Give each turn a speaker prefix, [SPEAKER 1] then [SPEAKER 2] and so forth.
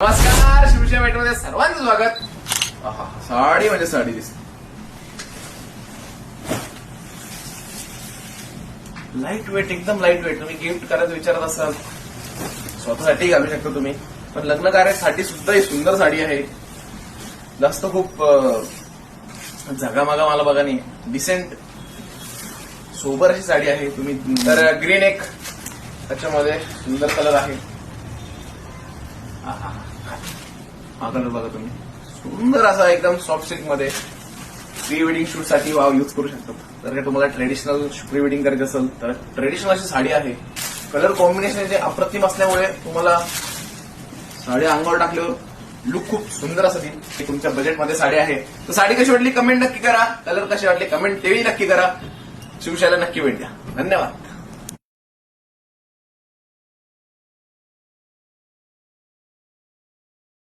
[SPEAKER 1] नमस्कार शिवसेना भेटमध्ये सर्वांचं स्वागत. साडी म्हणजे साडी दिसते. लाइट वेट एकदम लाइट वेट तुम्ही गिफ्ट करायचं विचारत असाल. स्वतःसाठी घालू शकता तुम्ही. पण लग्न कार्यासाठी सुद्धा ही सुंदर साडी आहे. जास्त खूप जगामागा मला बघा नाही. डिसेंट सोबर अशी साडी आहे. तुम्ही तर ग्रीन एक. त्याच्यामध्ये सुंदर कलर आहे. हा बघा तुम्ही. सुंदर असा एकदम सॉफ्ट सिल्कमध्ये प्री वेडिंग शूटसाठी वाव यूज करू शकतो. जर का तुम्हाला ट्रेडिशनल प्री वेडिंग करायचं असेल तर ट्रेडिशनल अशी साडी आहे. कलर कॉम्बिनेशन जे अप्रतिम असल्यामुळे तुम्हाला साडी अंगावर टाकल्यावर लुक खूप सुंदर असं देईल ती तुमच्या बजेटमध्ये साडी आहे. तर साडी कशी वाटली? कमेंट नक्की करा. कलर कशी वाटली? कमेंट तेही नक्की करा. शिवशाला नक्की भेट द्या. धन्यवाद.